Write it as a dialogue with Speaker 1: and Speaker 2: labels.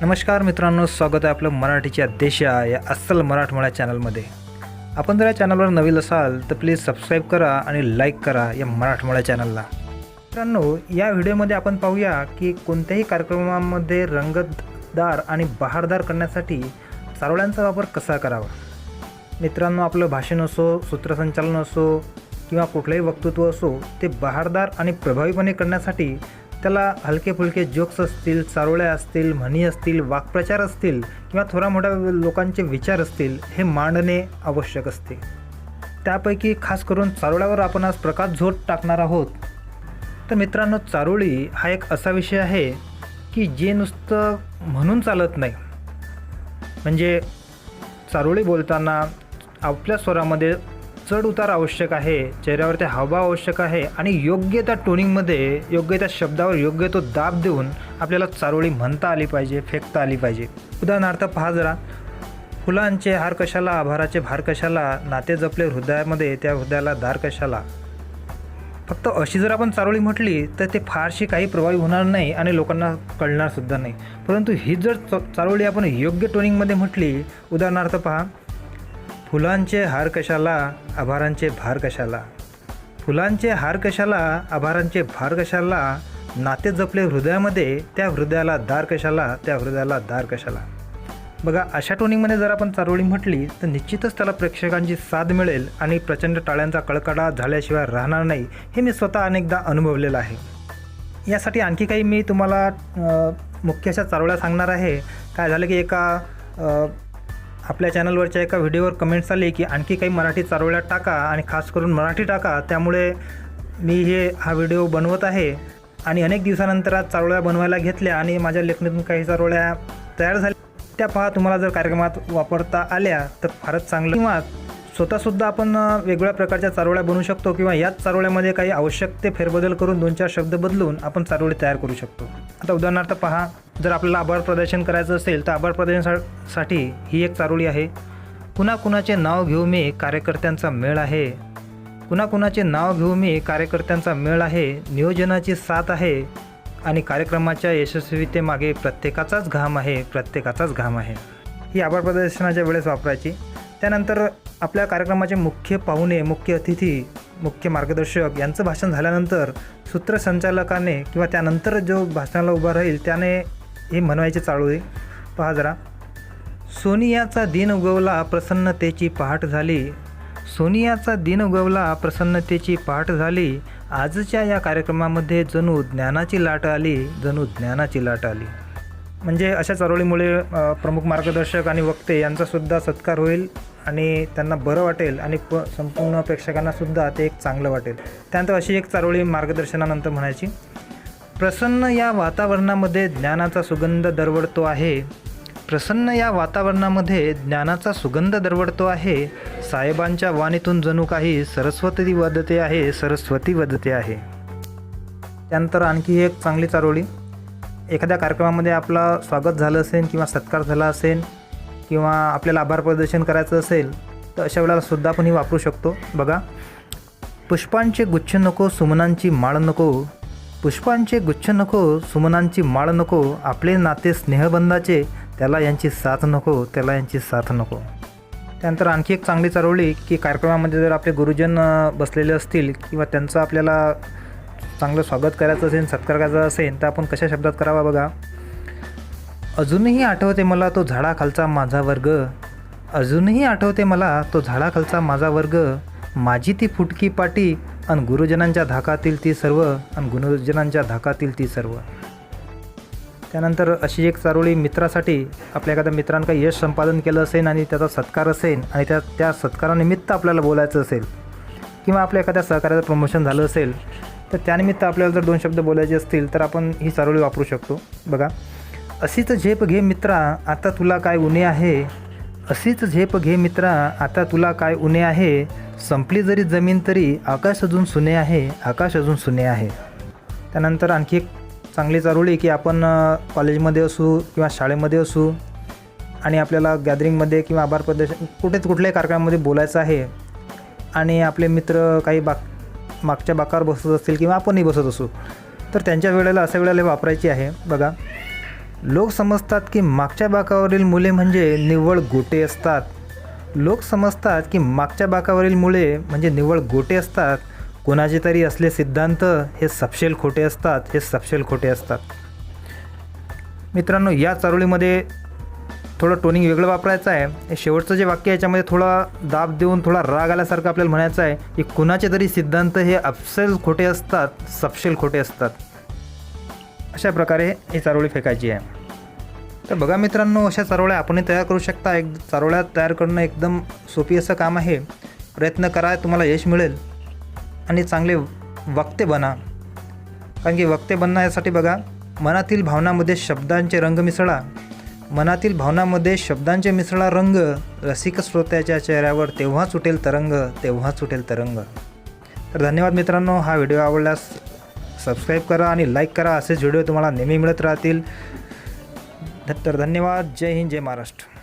Speaker 1: नमस्कार मित्रांनो स्वागत आहे आपलं मराठीच्या देशा या अस्सल मराठमोळ्या चॅनलमध्ये. आपण जर या चॅनलवर नवीन असाल तर प्लीज सबस्क्राईब करा आणि लाईक करा या मराठमोळ्या चॅनलला. मित्रांनो या व्हिडिओमध्ये आपण पाहूया की कोणत्याही कार्यक्रमामध्ये रंगतदार आणि बहारदार करण्यासाठी चारोळ्यांचा वापर कसा करावा? मित्रांनो आपलं भाषण असो सूत्रसंचालन असो किंवा कुठलंही वक्तृत्व असो ते बहारदार आणि प्रभावीपणे करण्यासाठी त्याला हलके फुलके जोक्स असतील चारोळ्या असतील म्हणी असतील वाक्प्रचार असतील किंवा थोडा मोठ्या लोकांचे विचार असतील हे मांडणे आवश्यक असते. त्यापैकी खास करून चारोळ्यावर आपण आज प्रकाश झोत टाकणार आहोत. तर मित्रांनो चारोळी हा एक असा विषय आहे की जे नुसतं म्हणून चालत नाही. म्हणजे चारोळी बोलताना आपल्या स्वरामध्ये चढ उतार आवश्यक आहे चेहऱ्यावरती हावभाव आवश्यक आहे आणि योग्य त्या टोनिंगमध्ये योग्य त्या शब्दावर योग्य तो दाब देऊन आपल्याला चारोळी म्हणता आली पाहिजे फेकता आली पाहिजे. उदाहरणार्थ पहा जरा फुलांचे हार कशाला आभाराचे भार कशाला नाते जपले हृदयामध्ये त्या हृदयाला दार कशाला? फक्त अशी जर आपण चारोळी म्हटली तर ते फारशी काही प्रभावी होणार नाही आणि लोकांना कळणारसुद्धा नाही. परंतु ही जर च चारोळी आपण योग्य टोनिंगमध्ये म्हटली उदाहरणार्थ पहा फुलांचे हार कशाला आभारांचे भार कशाला? फुलांचे हार कशाला आभारांचे भार कशाला? नाते जपले हृदयामध्ये त्या हृदयाला दार कशाला त्या हृदयाला दार कशाला? बघा अशा टोनिंगमध्ये जर आपण चारोळी म्हटली तर निश्चितच त्याला प्रेक्षकांची साथ मिळेल आणि प्रचंड टाळ्यांचा कडकडा झाल्याशिवाय राहणार नाही हे मी स्वतः अनेकदा अनुभवलेलं आहे. यासाठी आणखी काही मी तुम्हाला मुख्य अशा चारोळ्या सांगणार आहे. काय झालं की एका आपल्या चॅनलवरच्या एका व्हिडिओवर कमेंट्स आले की आणखी काही मराठी चारोळ्या टाका आणि खास करून मराठी टाका. त्यामुळे मी हे हा व्हिडिओ बनवत आहे. आणि अनेक दिवसानंतर आज चारोळ्या बनवायला घेतल्या आणि माझ्या लेखणीतून काही चारोळ्या तयार झाल्या. त्या पहा तुम्हाला जर कार्यक्रमात वापरता आल्या तर फारच चांगलं. किंवा स्वतःसुद्धा आपण वेगवेगळ्या प्रकारच्या चारोळ्या बनवू शकतो किंवा याच चारोळ्यामध्ये काही आवश्यक ते फेरबदल करून दोन चार शब्द बदलून आपण चारोळी तयार करू शकतो. आता उदाहरणार्थ पहा जर आपल्याला आभार प्रदर्शन करायचं असेल तर आभार प्रदर्शनासाठी ही एक चारोळी आहे. कुणा कुणाचे नाव घेऊ मी कार्यकर्त्यांचा मेळ आहे. कुणा कुणाचे नाव घेऊ मी कार्यकर्त्यांचा मेळ आहे. नियोजनाची साथ आहे. आणि कार्यक्रमाच्या यशस्वीतेमागे प्रत्येकाचाच घाम आहे प्रत्येकाचाच घाम आहे. ही आभार प्रदर्शनाच्या वेळेस वापरायची. त्यानंतर आपल्या कार्यक्रमाचे मुख्य पाहुणे मुख्य अतिथी मुख्य मार्गदर्शक यांचं भाषण झाल्यानंतर सूत्रसंचालकाने किंवा त्यानंतर जो भाषणाला उभा राहील त्याने हे म्हणवायचे चालू चाळू पहा जरा. सोनियाचा दिन उगवला प्रसन्नतेची पहाट झाली. सोनियाचा दिन उगवला प्रसन्नतेची पहाट झाली. आजच्या या कार्यक्रमामध्ये जणू ज्ञानाची लाट आली जणू ज्ञानाची लाट आली. म्हणजे अशा चळवळीमुळे प्रमुख मार्गदर्शक आणि वक्ते यांचासुद्धा सत्कार होईल आणि त्यांना बरं वाटेल आणि प संपूर्ण प्रेक्षकांनासुद्धा ते एक चांगलं वाटेल. त्यानंतर अशी एक चारोळी मार्गदर्शनानंतर म्हणायची. प्रसन्न या वातावरणामध्ये ज्ञानाचा सुगंध दरवडतो आहे. प्रसन्न या वातावरणामध्ये ज्ञानाचा सुगंध दरवडतो आहे. साहेबांच्या वाणीतून जणू काही सरस्वती वदते आहे सरस्वती वदते आहे. त्यानंतर आणखी एक चांगली चारोळी एखाद्या कार्यक्रमामध्ये आपला स्वागत झालं असेल किंवा सत्कार झाला असेल किंवा आपल्याला आभार प्रदर्शन करायचं असेल तर अशा वेळेला सुद्धा आपण ही वापरू शकतो. बघा पुष्पांचे गुच्छ नको सुमनांची माळ नको. पुष्पांचे गुच्छ नको सुमनांची माळ नको. आपले नाते स्नेहबंधाचे त्याला यांची साथ नको त्याला यांची साथ नको. त्यानंतर आणखी एक चांगली चरवली की कार्यक्रमामध्ये जर आपले गुरुजन बसलेले असतील किंवा त्यांचं आपल्याला चांगलं स्वागत करायचं असेल सत्कार करायचा असेल तर आपण कशा शब्दात करावा बघा. अजूनही आठवते मला तो झाडाखालचा माझा वर्ग. अजूनही आठवते मला तो झाडाखालचा माझा वर्ग. माझी ती फुटकी पाटी आणि गुरुजनांच्या धाकातील ती सर्व आणि गुरुजनांच्या धाकातील ती सर्व. त्यानंतर अशी एक चारोळी मित्रासाठी आपल्या एखाद्या मित्रानं काही यश संपादन केलं असेल आणि त्याचा सत्कार असेल आणि त्या त्या सत्कारानिमित्त आपल्याला बोलायचं असेल किंवा आपल्या एखाद्या सहकार्याचं प्रमोशन झालं असेल तर त्यानिमित्त आपल्याला जर दोन शब्द बोलायचे असतील तर आपण ही चारोळी वापरू शकतो. बघा अशीच झेप घे मित्रा आता तुला काय उणे आहे? अशीच झेप घे मित्रा आता तुला काय उणे आहे? संपली जरी जमीन तरी आकाश अजून सुने आहे आकाश अजून सुने आहे. त्यानंतर आणखी एक चांगली चारोळी की आपण कॉलेजमध्ये असू किंवा शाळेमध्ये असू आणि आपल्याला गॅदरिंगमध्ये किंवा आभार प्रदर्शन कुठेच कुठल्याही कार्यक्रमामध्ये बोलायचं आहे आणि आपले मित्र काही बाक मागच्या बाकावर बसत असतील किंवा आपणही बसत असू तर त्यांच्या वेळेला अशा वेळेला वापरायची आहे. बघा लोक समजतात की मागच्या बाकावरील मुले म्हणजे निव्वळ गोटे असतात. लोक समजतात की मागच्या बाकावरील मुले म्हणजे निव्वळ गोटे असतात. कोणाचे तरी असले सिद्धांत हे सपशेल खोटे असतात हे सपशेल खोटे असतात. मित्रांनो या चारोळीमध्ये थोडं टोनिंग वेगळं वापरायचं आहे. शेवटचं जे वाक्य आहे याच्यामध्ये थोडा दाब देऊन थोडा राग आल्यासारखं आपल्याला म्हणायचं आहे की कुणाचे तरी सिद्धांत हे अफसेल खोटे असतात सपशेल खोटे असतात. अशा प्रकारे ही चारोळी फेकायची आहे. तर बघा मित्रांनो अशा चारोळ्या आपणही तयार करू शकता. एक चारोळ्या तयार करणं एकदम सोपी असं काम आहे. प्रयत्न करा तुम्हाला यश मिळेल. आणि चांगले वक्ते बना. कारण की वक्ते बनण्यासाठी बघा मनातील भावनामध्ये शब्दांचे रंग मिसळा. मनातील भावनामध्ये शब्दांचे मिसळा रंग रसिक श्रोत्याच्या चेहऱ्यावर तेव्हा सुटेल तरंग तेव्हा सुटेल तरंग. तर धन्यवाद मित्रांनो हा व्हिडिओ आवडल्यास सबस्क्राईब करा आणि लाईक करा. असेच व्हिडिओ तुम्हाला नेहमी मिळत राहतील. तर धन्यवाद. जय हिंद जय महाराष्ट्र.